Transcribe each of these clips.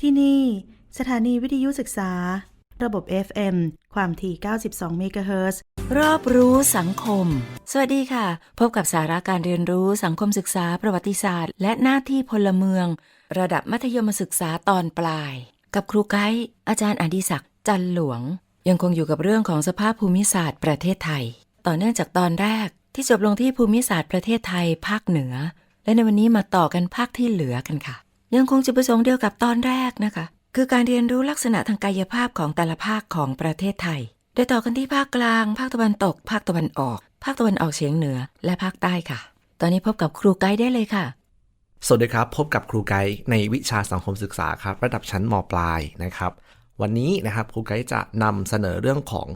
ที่นี่ สถานีวิทยุศึกษา ระบบ FM ความถี่ 92 เมกะเฮิรตซ์รอบรู้สังคม สวัสดีค่ะ พบกับสาระการเรียนรู้สังคมศึกษาประวัติศาสตร์ และหน้าที่พลเมือง ระดับมัธยมศึกษาตอนปลาย กับครูไกด์อาจารย์อดิศักดิ์จันหลวง ยังคงอยู่กับเรื่องของสภาพภูมิศาสตร์ประเทศไทย ต่อเนื่องจากตอนแรกที่จบลงที่ภูมิศาสตร์ประเทศไทยภาคเหนือ และในวันนี้มาต่อกันภาคที่เหลือกันค่ะ ยังคงจุดประสงค์เดียวกับตอนแรกนะคะ คือการเรียนรู้ลักษณะทางกายภาพของแต่ละภาคของประเทศไทย โดยต่อกันที่ภาคกลาง ภาคตะวันตก ภาคตะวันออก ภาคตะวันออกเฉียงเหนือ และภาคใต้ค่ะ ตอนนี้พบกับครูไกด์ได้เลยค่ะ สวัสดีครับ พบกับครูไกด์ในวิชาสังคมศึกษาครับ ระดับชั้นมปลายนะครับ วันนี้นะครับครูไกด์จะนำเสนอเรื่องของ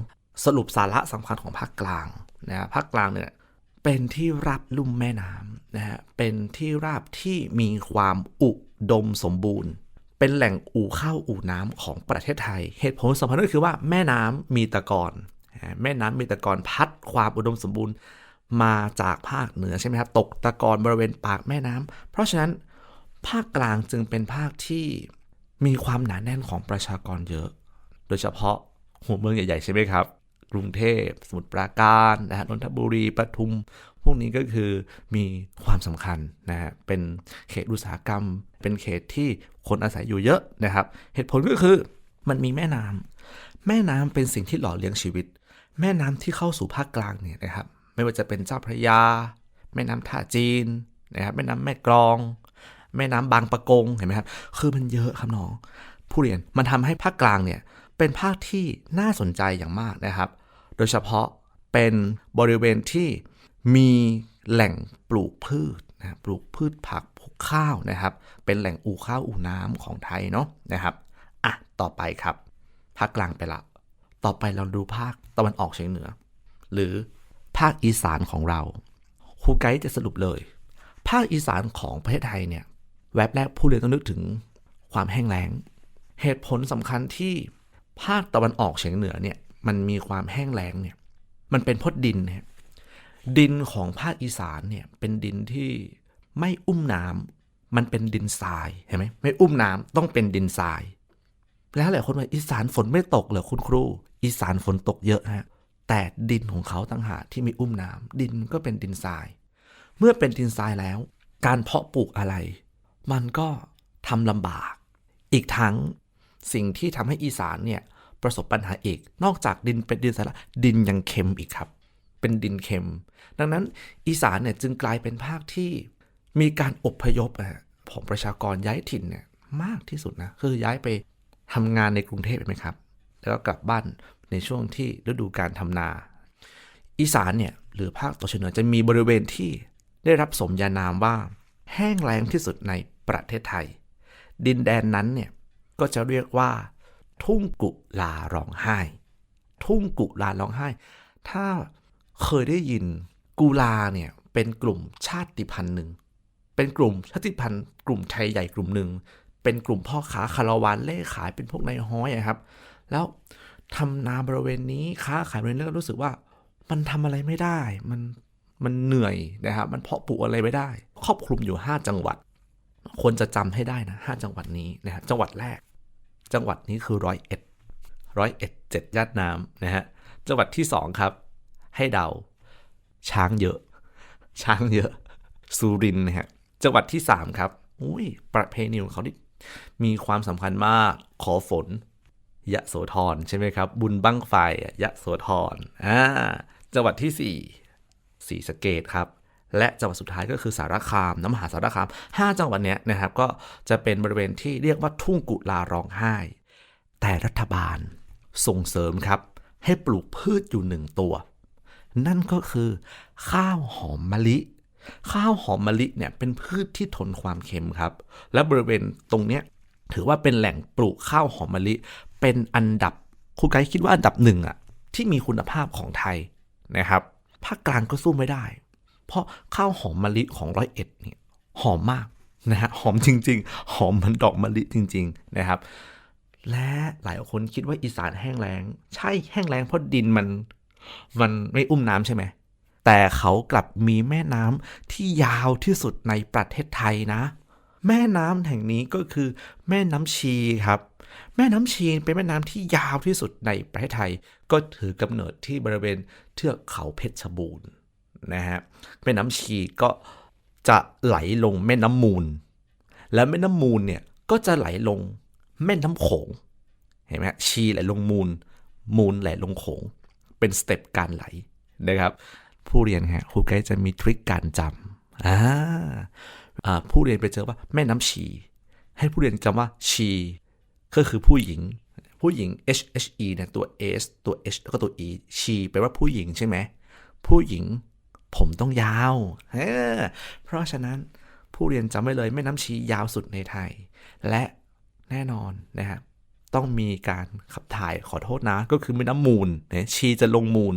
สรุปสาระสำคัญของภาคกลางนะฮะภาคกลางเนี่ยเป็นที่ราบลุ่มแม่น้ำนะฮะเป็นที่ราบที่มีความอุ ดมสมบูรณ์ เป็นแหล่งอู่ข้าวอู่น้ำของประเทศไทย เหตุผลสำคัญก็คือว่าแม่น้ำมีตะกอนแม่น้ำมีตะกอนพัดความอุดมสมบูรณ์มาจากภาคเหนือใช่ไหมครับตกตะกอนบริเวณปากแม่น้ำเพราะฉะนั้นภาคกลางจึงเป็นภาคที่มีความหนาแน่นของประชากรเยอะ โดยเฉพาะหัวเมืองใหญ่ๆใช่ไหมครับ กรุงเทพสมุทรปราการนะฮะนนทบุรีปทุม พวกนี้ก็คือมีความสำคัญนะฮะเป็นเขตอุตสาหกรรม เป็นเขตที่คนอาศัยอยู่เยอะนะครับ เหตุผลก็คือมันมีแม่น้ำแม่น้ำเป็นสิ่งที่หล่อเลี้ยงชีวิต แม่น้ำที่เข้าสู่ภาคกลางเนี่ยนะครับ ไม่ว่าจะเป็นเจ้าพระยา แม่น้ำท่าจีนนะครับแม่น้ำแม่กลอง แม่น้ำบางปะกงเห็นไหมครับคือมันเยอะครับน้อง ผู้เรียนมันทำให้ภาคกลางเนี่ยเป็นภาคที่น่าสนใจอย่างมากนะครับ โดยเฉพาะเป็นบริเวณที่ มีแหล่งปลูกพืชนะปลูกพืชผักปลูกข้าวนะครับ เป็นแหล่งอู่ข้าวอู่น้ำของไทยเนาะนะครับอะต่อไปครับภาคกลางไปละ ต่อไปเราดูภาคตะวันออกเฉียงเหนือ หรือภาคอีสานของเราครูไกด์จะสรุปเลย ภาคอีสานของประเทศไทยเนี่ยแวบแรกผู้เรียนต้องนึกถึงความแห้งแล้ง เหตุผลสำคัญที่ภาคตะวันออกเฉียงเหนือเนี่ยมันมีความแห้งแล้งเนี่ยมันเป็นพราะดินเนี่ย ดินของภาคอีสานเนี่ยเป็นดินที่ไม่อุ้มน้ำมันเป็นดินทรายเห็นไหมไม่อุ้มน้ำต้องเป็นดินทราย แล้วหลายคนว่าอีสานฝนไม่ตกเหรอคุณครู อีสานฝนตกเยอะฮะแต่ดินของเขาต่างหากที่มีอุ้มน้ำดินก็เป็นดินทราย เมื่อเป็นดินทรายแล้ว การเพาะปลูกอะไร มันก็ทำลำบาก อีกทั้งสิ่งที่ทำให้อีสานเนี่ยประสบปัญหาอีก นอกจากดินเป็นดินทรายดินยังเค็มอีกครับ เป็นดินเค็ม ดังนั้นอีสานเนี่ยจึงกลายเป็นภาคที่มีการอพยพอะของประชากรย้ายถิ่นเนี่ยมากที่สุดนะ คือย้ายไปทำงานในกรุงเทพเห็นไหมครับ แล้วก็กลับบ้านในช่วงที่ฤดูการทำนา อีสานเนี่ยหรือภาคตะวันออกเฉียงเหนือจะมีบริเวณที่ได้รับสมญานามว่าแห้งแล้งที่สุดในประเทศไทย ดินแดนนั้นเนี่ยก็จะเรียกว่า ทุ่งกุลาร้องไห้ ทุ่งกุลาร้องไห้ ถ้าเคยได้ยิน กุลาเนี่ยเป็นกลุ่มชาติพันธุ์หนึ่ง เป็นกลุ่มชาติพันธุ์กลุ่มไทยใหญ่กลุ่มหนึ่ง เป็นกลุ่มพ่อค้าคาราวานเล่ขายเป็นพวกนายฮ้อยครับ แล้วทำนาบริเวณนี้ค้าขายบริเวณนี้ก็รู้สึกว่า มันทำอะไรไม่ได้ มันมันเหนื่อยนะครับ มันเพาะปลูกอะไรไม่ได้ ครอบคลุมอยู่ 5 จังหวัด ควรจะจำให้ได้นะห้าจังหวัดนี้นะครับจังหวัดแรก จังหวัดนี้คือร้อยเอ็ดร้อยเอ็ดเจ็ดย่านน้ำนะฮะ จังหวัดที่สองครับ ให้เดา ช้างเยอะ ช้างเยอะ สุรินทร์นะฮะจังหวัดที่สามครับอุ้ยประเพณีของเขาที่มีความสำคัญมากขอฝน ยะโสธรใช่ไหมครับ บุญบั้งไฟอะยะโสธรอ่าจังหวัดที่สี่ศรีสะเกดครับ และจังหวัดสุดท้ายก็คือสารคามน้ำมหาสารคาม 5 จังหวัดเนี้ยนะครับก็จะเป็นบริเวณที่เรียกว่าทุ่งกุลาร้องไห้ แต่รัฐบาลส่งเสริมครับ ให้ปลูกพืชอยู่หนึ่งตัว นั่นก็คือ ข้าวหอมมะลิข้าวหอมมะลิเนี่ยเป็นพืชที่ทนความเค็มครับ และบริเวณตรงเนี้ยถือว่าเป็นแหล่งปลูกข้าวหอมมะลิ เป็นอันดับครูไกด์คิดว่าอันดับหนึ่งอะที่มีคุณภาพของไทยนะครับภาคกลางก็สู้ไม่ได้ เพราะข้าวหอมมะลิของร้อยเอ็ดเนี่ยหอมมากนะฮะหอมจริง ๆ หอมเหมันดอกมะลิจริง ๆนะครับ และหลายคนคิดว่าอีสานแห้งแล้ง ใช่แห้งแล้งเพราะดินมัน มันไม่อุ้มน้ำใช่ไหม แต่เขากลับมีแม่น้ำที่ยาวที่สุดในประเทศไทยนะ แม่น้ำแห่งนี้ก็คือแม่น้ำชีครับ แม่น้ำชีเป็นแม่น้ำที่ยาวที่สุดในประเทศไทย ก็ถือกำเนิดที่บริเวณเทือกเขาเพชรบูรณ์นะฮะ แม่น้ำชีก็จะไหลลงแม่น้ำมูล แล้วแม่น้ำมูลเนี่ยก็จะไหลลงแม่น้ำโขงเห็นไหมชีไหลลงมูล มูลไหลลงโขง เป็นสเต็ปการไหลนะครับ ผู้เรียนฮะครูไกด์จะมีทริคการจำอ่าผู้เรียนไปเจอว่าแม่น้ำชี ให้ผู้เรียนจำว่าชีก็คือผู้หญิง ผู้หญิง H H E เนี่ยตัว S ตัว H แล้วก็ตัว E ชีแปลว่าผู้หญิงใช่ไหมผู้หญิงผมต้องยาวเเพราะฉะนั้นผู้เรียนจำไว้เลยแม่น้ำชียาวสุดในไทย และแน่นอนนะครับ ต้องมีการขับถ่ายขอโทษนะ ก็คือม่น้ำมูลเนี่ยชีจะลงมูล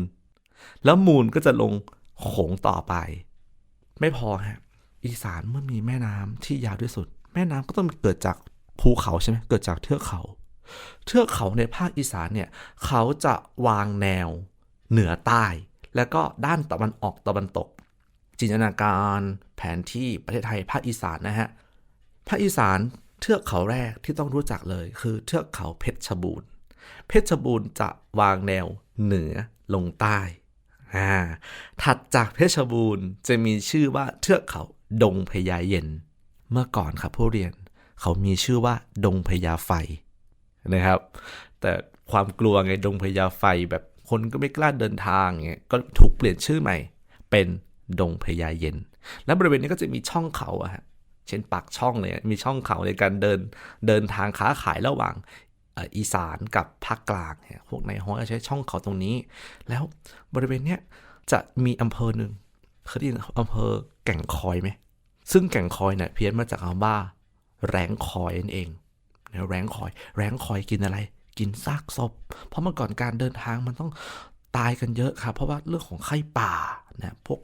แล้วมูลก็จะลงโขงต่อไป ไม่พอฮะอีสานเมื่อมีแม่น้ำที่ยาวที่สุด แม่น้ำก็ต้องเกิดจากภูเขาใช่ไหมเกิดจากเทือกเขา เทือกเขาในภาคอีสานเนี่ยเขาจะวางแนวเหนือใต้ แล้วก็ด้านตะวันออกตะวันตก จินตนาการแผนที่ประเทศไทยภาคอีสานนะฮะภาคอีสาน เทือกเขาแรกที่ต้องรู้จักเลย คือเทือกเขาเพชรบูรณ์ เพชรบูรณ์จะวางแนวเหนือลงใต้อ่าถัดจากเพชรบูรณ์จะมีชื่อว่าเทือกเขาดงพญาเย็น เมื่อก่อนครับผู้เรียน เขามีชื่อว่าดงพญาไฟนะครับ แต่ความกลัวไงดงพญาไฟแบบคนก็ไม่กล้าเดินทางเงี้ยก็ถูกเปลี่ยนชื่อใหม่ เป็นดงพญาเย็น และบริเวณนี้ก็จะมีช่องเขาอะฮะ เช่นปากช่องเลยมีช่องเขาในการเดินเดินทางค้าขายระหว่างอีสานกับภาคกลางเนี่ยพวกในห้อยจะใช้ช่องเขาตรงนี้ แล้วบริเวณเนี้ยจะมีอำเภอหนึ่งเคยได้ยินอำเภอแก่งคอยไหมซึ่งแก่งคอยเนี่ยเพี้ยนมาจากคำว่า แรงคอยนั่นเองนะแรงคอย แรงคอยกินอะไร กินซากศพ เพราะเมื่อก่อนการเดินทางมันต้องตายกันเยอะครับ เพราะว่าเรื่องของไข้ป่านะพวก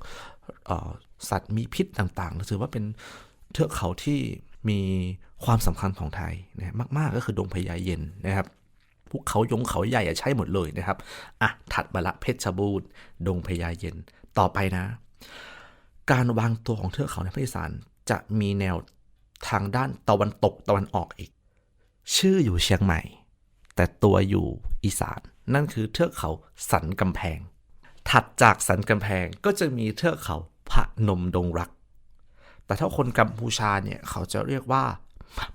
สัตว์มีพิษต่างๆถือว่าเป็น เทือกเขาที่มีความสำคัญของไทยนะมาก ๆ ก็คือดงพญาเย็นนะครับภูเขายงเขาใหญ่ใช่หมดเลยนะครับอะถัดมาละเพชรบูรณ์ดงพญาเย็นต่อไปนะ การวางตัวของเทือกเขาในภาคอีสานจะมีแนวทางด้านตะวันตกตะวันออกอีก ชื่ออยู่เชียงใหม่ แต่ตัวอยู่อีสาน นั่นคือเทือกเขาสันกำแพง ถัดจากสันกำแพงก็จะมีเทือกเขาพระนมดงรัก แต่ถ้าคนกัมพูชาเนี่ยเขาจะเรียกว่า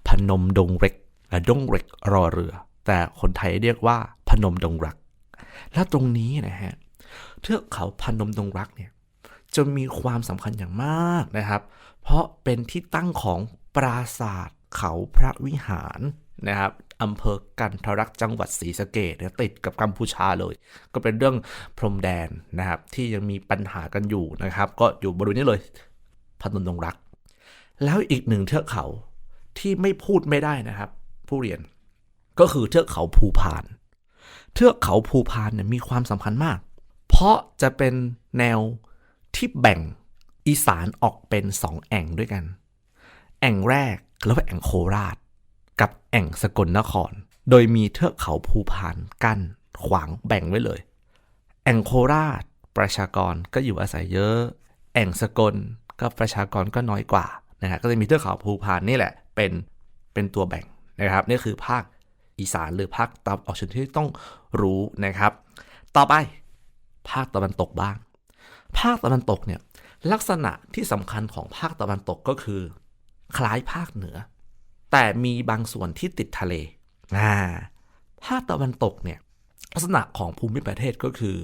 พนมดงเร็กและดงเร็กรอเรือ แต่คนไทยเรียกว่าพนมดงรัก แล้วตรงนี้นะฮะเทือกเขาพนมดงรักเนี่ยจะมีความสำคัญอย่างมากนะครับ เพราะเป็นที่ตั้งของปราสาทเขาพระวิหารนะครับอำเภอกันทรักษ์จังหวัดศรีสะเกษเนี่ยติดกับกัมพูชาเลย ก็เป็นเรื่องพรมแดนนะครับที่ยังมีปัญหากันอยู่นะครับ ก็อยู่บริเวณนี้เลย พนมดงรัก แล้วอีกหนึ่งเทือกเขาที่ไม่พูดไม่ได้นะครับ ผู้เรียนก็คือเทือกเขาภูพาน เทือกเขาภูพานเนี่ยมีความสำคัญมาก เพราะจะเป็นแนวที่แบ่งอีสานออกเป็นสองแอ่งด้วยกัน แอ่งแรกเรียกว่าแอ่งโคราช กับแอ่งสกลนคร โดยมีเทือกเขาภูพานกั้นขวางแบ่งไว้เลย แอ่งโคราช ประชากรก็อยู่อาศัยเยอะ แอ่งสกล ก็ประชากรก็น้อยกว่านะฮะก็จะมีเทือกเขาภูพานนี่แหละเป็นเป็นตัวแบ่งนะครับนี่คือภาคอีสานหรือภาคตะวันออกเฉียงเหนือที่ต้องรู้นะครับ ต่อไปภาคตะวันตกบ้าง ภาคตะวันตกเนี่ยลักษณะที่สำคัญของภาคตะวันตกก็คือ คล้ายภาคเหนือ แต่มีบางส่วนที่ติดทะเลอ่าภาคตะวันตกเนี่ยลักษณะของภูมิประเทศก็คือ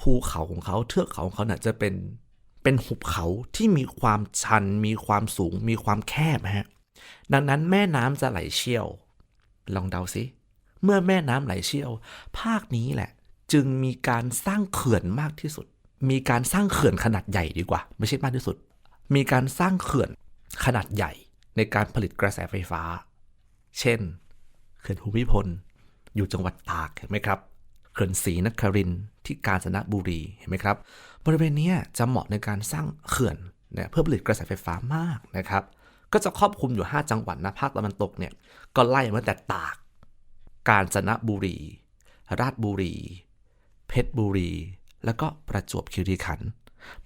ภูเขาของเขาเทือกเขาของเขาเนี่ยจะเป็น เป็นหุบเขาที่มีความชัน มีความสูง มีความแคบฮะดังนั้นแม่น้ำจะไหลเชี่ยว ลองเดาสิเมื่อแม่น้ำไหลเชี่ยว ภาคนี้แหละ จึงมีการสร้างเขื่อนมากที่สุด มีการสร้างเขื่อนขนาดใหญ่ดีกว่า ไม่ใช่มากที่สุด มีการสร้างเขื่อนขนาดใหญ่ในการผลิตกระแสไฟฟ้า เช่น เขื่อนภูมิพล อยู่จังหวัดตากเห็นไหมครับ เขื่อนศรีนครินที่กาญจนบุรีเห็นไหมครับ บริเวณนี้จะเหมาะในการสร้างเขื่อนเนี่ยเพื่อผลิตกระแสไฟฟ้ามากนะครับ ก็จะครอบคลุมอยู่ 5 จังหวัดนะภาคตะวันตกเนี่ยก็ไล่มาแต่ตาก กาญจนบุรี ราชบุรี เพชรบุรี แล้วก็ประจวบคีรีขันธ์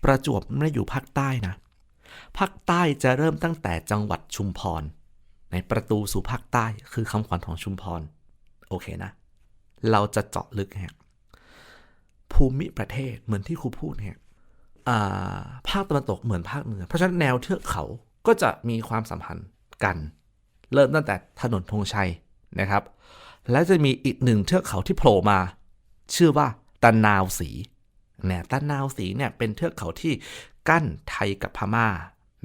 ประจวบไม่ได้อยู่ภาคใต้นะภาคใต้จะเริ่มตั้งแต่จังหวัดชุมพร ในประตูสู่ภาคใต้คือคำขวัญของชุมพร โอเคนะ เราจะเจาะลึกฮะภูมิประเทศเหมือนที่ครูพูดฮะภาคตะวันตกเหมือนภาคเหนือ เพราะฉะนั้นแนวเทือกเขาก็จะมีความสัมพันธ์กัน เริ่มตั้งแต่ถนนธงชัยนะครับ และจะมีอีกหนึ่งเทือกเขาที่โผล่มา ชื่อว่าตะนาวสีเนี่ยตะนาวสีเนี่ยเป็นเทือกเขาที่กั้นไทยกับพม่า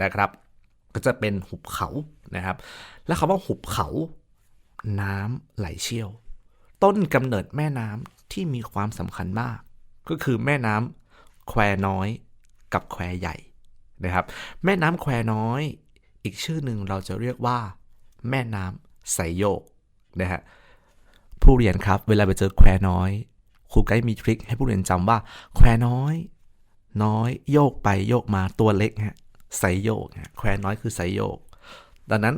นะครับ ก็จะเป็นหุบเขานะครับ และคำว่าหุบเขา น้ำไหลเชี่ยว ต้นกำเนิดแม่น้ำที่มีความสำคัญมาก ก็คือแม่น้ำแควน้อยกับแควใหญ่นะครับ แม่น้ำแควน้อย อีกชื่อหนึ่งเราจะเรียกว่า แม่น้ำไสโยกนะฮะผู้เรียนครับ เวลาไปเจอแควน้อยครูไกด์มีทริคให้ผู้เรียนจำว่า แควน้อย น้อยโยกไปโยกมาตัวเล็กฮะไสโยกฮะแควน้อยคือไสโยก ดังนั้น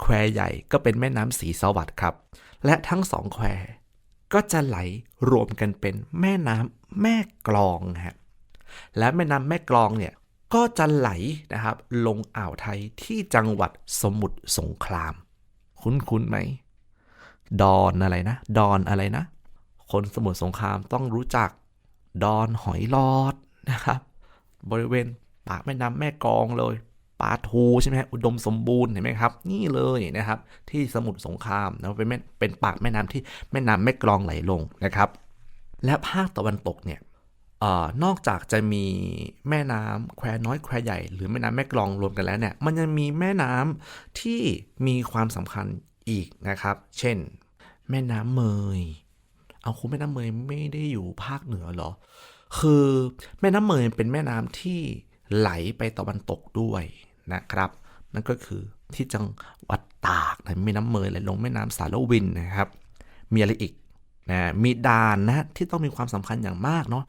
แควใหญ่ก็เป็นแม่น้ำสีสวัสดิ์ครับ และทั้งสองแคว ก็จะไหลรวมกันเป็นแม่น้ำแม่กลองฮะและแม่น้ำแม่กลองเนี่ยก็จะไหลนะครับลงอ่าวไทยที่จังหวัดสมุทรสงคราม คุ้นๆไหม ดอนอะไรนะ ดอนอะไรนะ คนสมุทรสงครามต้องรู้จักดอนหอยลอดนะครับ บริเวณปากแม่น้ำแม่กลองเลย ปาทูใช่ไหมฮะอุดมสมบูรณ์เห็นไหมครับ นี่เลยนะครับ ที่สมุทรสงครามนะเป็นเป็นปากแม่น้ำที่แม่น้ำแม่กลองไหลลงนะครับ และภาคตะวันตกเนี่ยออนอกจากจะมีแม่น้ำแควน้อยแควใหญ่ หรือแม่น้ำแม่กลองรวมกันแล้วเนี่ยมันยังมีแม่น้ำที่มีความสำคัญอีกนะครับ เช่น แม่น้ำเมย เอาคุณแม่น้ำเมยไม่ได้อยู่ภาคเหนือเหรอ คือแม่น้ำเมยเป็นแม่น้ำที่ไหลไปตะวันตกด้วย นะครับ นั่นก็คือที่จังหวัดตากนะแม่น้ำเมยไหลลงแม่น้ำสารวินนะครับ มีอะไรอีกนะมีด่านนะที่ต้องมีความสำคัญอย่างมากเนาะ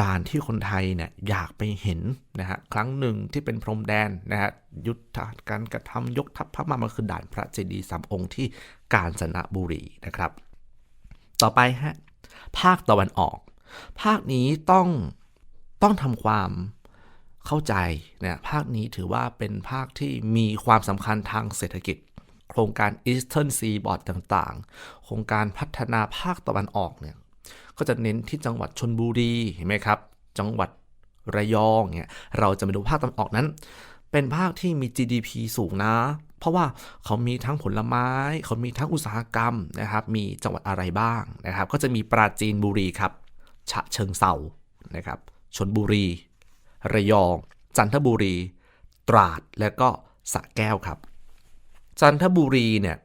ด่านที่คนไทยเนี่ยอยากไปเห็นนะฮะครั้งหนึ่งที่เป็นพรมแดนนะฮะยุทธการกระทำยกทัพพม่ามันคือด่านพระเจดีย์สามองค์ที่กาญจนบุรีนะครับ ต่อไปฮะภาคตะวันออก ภาคนี้ต้องต้องทำความ เข้าใจเนะภาคนี้ถือว่าเป็นภาคที่มีความสำคัญทางเศรษฐกิจ โครงการ Eastern Seaboard ต่างๆ โครงการพัฒนาภาคตะวันออกเนี่ยก็จะเน้นที่จังหวัดชนบุรีเห็นไหมครับ จังหวัดระยองเนี่ยเราจะมาดูภาคตะวันออกนั้น เป็นภาคที่มี GDP สูงนะ เพราะว่าเขามีทั้งผลไม้ เขามีทั้งอุตสาหกรรมนะครับ มีจังหวัดอะไรบ้างนะครับ ก็จะมีปราจีนบุรีครับ ฉะเชิงเซานะครับ ชนบุรี ระยอง จันทบุรี ตราด และก็สระแก้วครับ จันทบุรีเนี่ย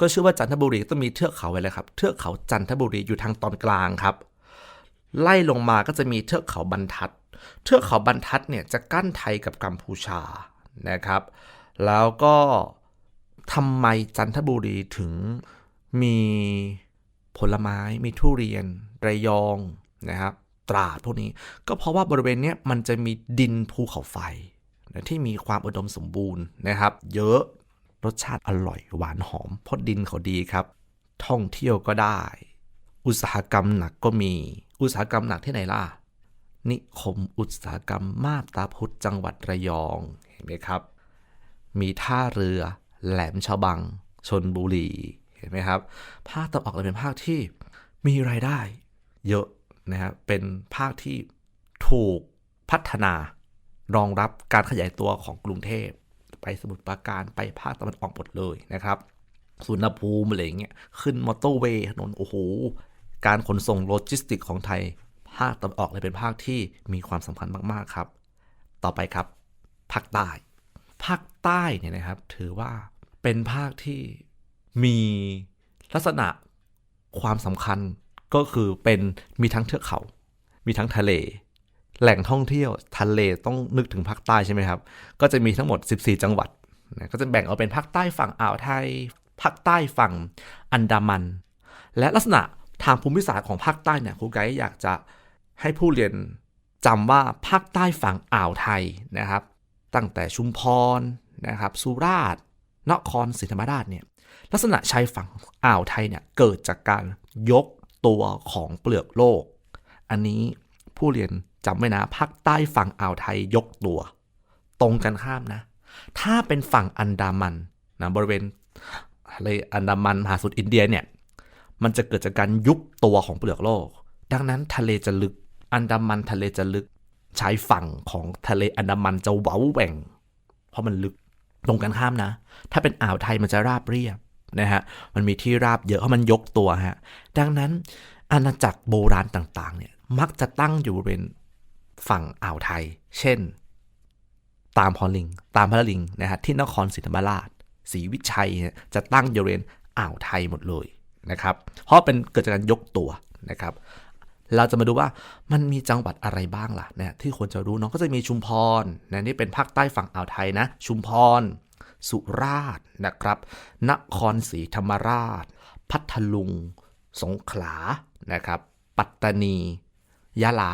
ก็ชื่อว่าจันทบุรีต้องมีเทือกเขาไว้เลยครับ เทือกเขาจันทบุรีอยู่ทางตอนกลางครับ ไล่ลงมาก็จะมีเทือกเขาบรรทัด เทือกเขาบรรทัดเนี่ยจะกั้นไทยกับกัมพูชานะครับ แล้วก็ทำไมจันทบุรีถึงมีผลไม้มีทุเรียนระยองนะครับ ตราดพวกนี้ ก็เพราะว่าบริเวณนี้มันจะมีดินภูเขาไฟนะที่มีความอุดมสมบูรณ์นะครับ เยอะรสชาติอร่อยหวานหอมเพราะดินเขาดีครับ ท่องเที่ยวก็ได้ อุตสาหกรรมหนักก็มี อุตสาหกรรมหนักที่ไหนล่ะ นิคมอุตสาหกรรมมาบตาพุธจังหวัดระยองเห็นไหมครับ มีท่าเรือแหลมฉบังชนบุรีเห็นไหมครับ ภาคตะวันออกเลยเป็นภาคที่มีรายได้ เยอะ นะครับเป็นภาคที่ถูกพัฒนารองรับการขยายตัวของกรุงเทพ ไปสมุทรปราการไปภาคตะวันออกหมดเลยนะครับสุนภูมิอะไรเงี้ยขึ้นมอเตอร์เวย์ถนนโอ้โห การขนส่งโลจิสติกของไทย ภาคตะวันออกเลยเป็นภาคที่มีความสำคัญมากๆครับ ต่อไปครับ ภาคใต้ ภาคใต้เนี่ยนะครับ ถือว่าเป็นภาคที่มีลักษณะความสำคัญ ก็คือเป็นมีทั้งเทือกเขา มีทั้งทะเล แหล่งท่องเที่ยวทะเลต้องนึกถึงภาคใต้ใช่ไหมครับ ก็จะมีทั้งหมด 14 จังหวัดนะก็จะแบ่งเอาเป็นภาคใต้ฝั่งอ่าวไทย ภาคใต้ฝั่งอันดามัน และลักษณะทางภูมิศาสตร์ของภาคใต้เนี่ยครูไกด์อยากจะให้ผู้เรียนจำว่าภาคใต้ฝั่งอ่าวไทยนะครับ ตั้งแต่ชุมพรนะครับสุราษฎร์นครศรีธรรมราชเนี่ยลักษณะชายฝั่งอ่าวไทยเนี่ยเกิดจากการยก ตัวของเปลือกโลก อันนี้ผู้เรียนจำไว้นะภาคใต้ฝั่งอ่าวไทยยกตัว ตรงกันข้ามนะ ถ้าเป็นฝั่งอันดามันนะบริเวณทะเลอันดามันมหาสมุทรอินเดียเนี่ยมันจะเกิดจากการยุบตัวของเปลือกโลก ดังนั้นทะเลจะลึก อันดามันทะเลจะลึกชายฝั่งของทะเลอันดามันจะเว้าแหว่ง เพราะมันลึกตรงกันข้ามนะ ถ้าเป็นอ่าวไทยมันจะราบเรียบ นะฮะ มันมีที่ราบเยอะเพราะมันยกตัวฮะ ดังนั้นอาณาจักรโบราณต่างๆ เนี่ย มักจะตั้งอยู่บริเวณฝั่งอ่าวไทย เช่น ตามพอลิง ตามพระลิงนะฮะ ที่นครศรีธรรมราช ศรีวิชัยจะตั้งอยู่บริเวณอ่าวไทยหมดเลยนะครับ เพราะเป็นเกิดจากการยกตัวนะครับ เราจะมาดูว่ามันมีจังหวัดอะไรบ้างล่ะนะที่ควรจะรู้เนาะก็จะมีชุมพรนะนี่เป็นภาคใต้ฝั่งอ่าวไทยนะ ชุมพร สุราษฎร์นะครับ นครศรีธรรมราช พัทลุง สงขลานะครับ ปัตตานี ยะลา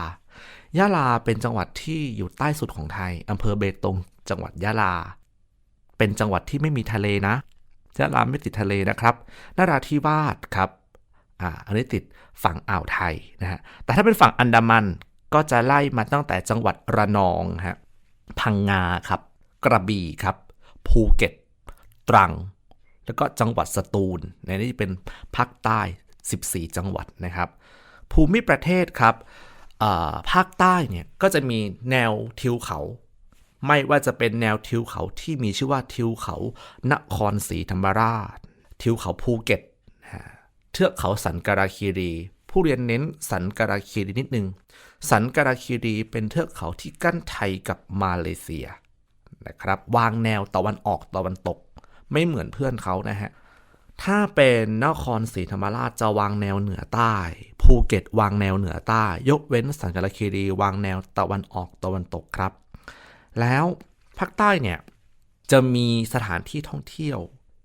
ยะลาเป็นจังหวัดที่อยู่ใต้สุดของไทยอำเภอเบตง จังหวัดยะลา เป็นจังหวัดที่ไม่มีทะเลนะยะลาไม่ติดทะเลนะครับนราธิวาสครับอ่าอันนี้ติดฝั่งอ่าวไทยนะฮะแต่ถ้าเป็นฝั่งอันดามันก็จะไล่มาตั้งแต่จังหวัดระนองฮะพังงาครับ กระบี่ครับ ภูเก็ต ตรัง แล้วก็จังหวัดสตูลในนี้เป็นภาคใต้ 14 จังหวัดนะครับ ภูมิประเทศครับภาคใต้เนี่ยก็จะมีแนวทิวเขา ไม่ว่าจะเป็นแนวทิวเขาที่มีชื่อว่าทิวเขา นครศรีธรรมราช ทิวเขาภูเก็ตเทือกเขาสันการาคีรี ผู้เรียนเน้นสันการาคีรีนิดนึง สันการาคีรีเป็นเทือกเขาที่กั้นไทยกับมาเลเซีย นะครับ วางแนวตะวันออกตะวันตก ไม่เหมือนเพื่อนเขานะฮะ ถ้าเป็นนครศรีธรรมราชจะวางแนวเหนือใต้ ภูเก็ตวางแนวเหนือใต้ ยกเว้นสันกาลคีรีวางแนวตะวันออกตะวันตกครับ แล้วภาคใต้เนี่ยจะมีสถานที่ท่องเที่ยว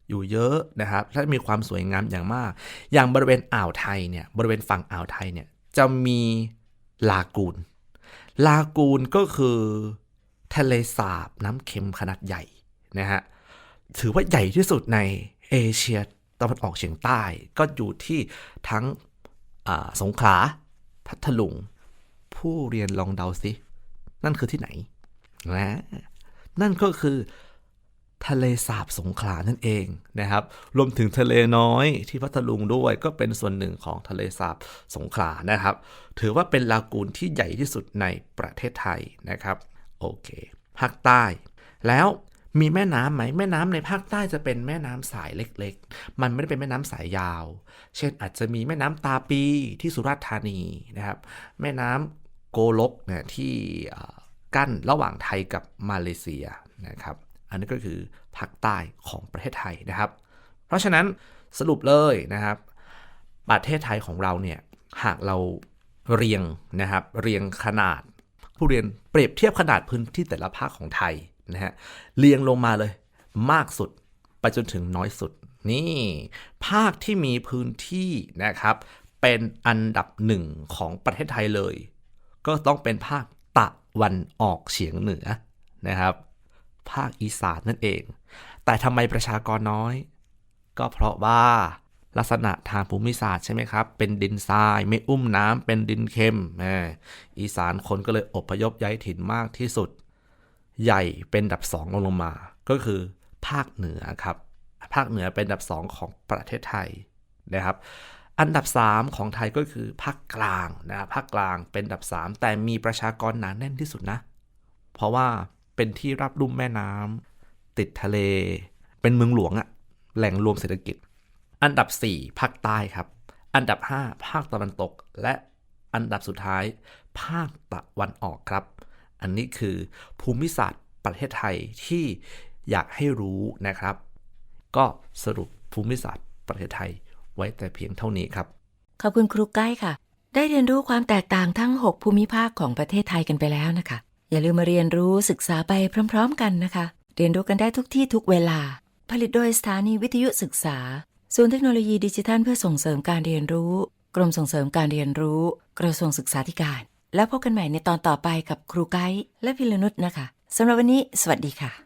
อยู่เยอะนะครับและมีความสวยงามอย่างมาก อย่างบริเวณอ่าวไทยเนี่ยบริเวณฝั่งอ่าวไทยเนี่ยจะมีลากูนลากูนก็คือ ทะเลสาบน้ำเค็มขนาดใหญ่นะฮะถือว่าใหญ่ที่สุดในเอเชียตะวันออกเฉียงใต้ก็อยู่ที่ทั้งสงขลาพัทลุง ผู้เรียนลองเดาสิ นั่นคือที่ไหนนะนั่นก็คือทะเลสาบสงขลานั่นเองนะครับ รวมถึงทะเลน้อยที่พัทลุงด้วยก็เป็นส่วนหนึ่งของทะเลสาบสงขลานะครับ ถือว่าเป็นลากูนที่ใหญ่ที่สุดในประเทศไทยนะครับ โอเค ภาคใต้ แล้วมีแม่น้ำไหมแม่น้ำในภาคใต้จะเป็นแม่น้ำสายเล็กๆ มันไม่ได้เป็นแม่น้ำสายยาว เช่นอาจจะมีแม่น้ำตาปีที่สุราษฎร์ธานีนะครับ แม่น้ำโกลกเนี่ยที่กั้นระหว่างไทยกับมาเลเซียนะครับ อันนี้ก็คือภาคใต้ของประเทศไทยนะครับ เพราะฉะนั้นสรุปเลยนะครับ ประเทศไทยของเราเนี่ยหากเราเรียงนะครับ เรียงขนาด ผู้เรียนเปรียบเทียบขนาดพื้นที่แต่ละภาคของไทยนะฮะเรียงลงมาเลย มากสุดไปจนถึงน้อยสุด นี่ ภาคที่มีพื้นที่นะครับ เป็นอันดับหนึ่งของประเทศไทยเลย ก็ต้องเป็นภาคตะวันออกเฉียงเหนือนะครับ ภาคอีสานนั่นเอง แต่ทำไมประชากรน้อย ก็เพราะว่า ลักษณะทางภูมิศาสตร์ใช่ไหมครับ เป็นดินทราย ไม่อุ้มน้ำเป็นดินเค็มอีสานคนก็เลยอพยพย้ายถิ่นมากที่สุด ใหญ่เป็นดับสองลงมา ก็คือภาคเหนือครับ ภาคเหนือเป็นดับสองของประเทศไทยนะครับ อันดับ 3 ของไทยก็คือภาคกลางนะครับภาคกลางเป็นอันดับ 3 แต่มีประชากรหนาแน่นที่สุดนะ เพราะว่าเป็นที่รับลุ่มแม่น้ำติดทะเล เป็นเมืองหลวงอะแหล่งรวมเศรษฐกิจ อันดับ 4 ภาคใต้ครับ อันดับ 5 ภาคตะวันตก และอันดับสุดท้าย ภาคตะวันออกครับ อันนี้คือภูมิศาสตร์ประเทศไทยที่อยากให้รู้นะครับ ก็สรุปภูมิศาสตร์ประเทศไทยไว้แต่เพียงเท่านี้ครับ ขอบคุณครูไก้ค่ะ ได้เรียนรู้ความแตกต่างทั้ง 6 ภูมิภาคของประเทศไทยกันไปแล้วนะคะ อย่าลืมมาเรียนรู้ศึกษาไปพร้อม ๆ กันนะคะ เรียนรู้กันได้ทุกที่ทุกเวลา ผลิตโดยสถานีวิทยุศึกษา ศูนย์เทคโนโลยีดิจิทัลเพื่อส่งเสริมการเรียนรู้ กรมส่งเสริมการเรียนรู้ กระทรวงศึกษาธิการ แล้วพบกันใหม่ในตอนต่อไปกับครูไกด์และพิรนุชนะคะสำหรับวันนี้ สวัสดีค่ะ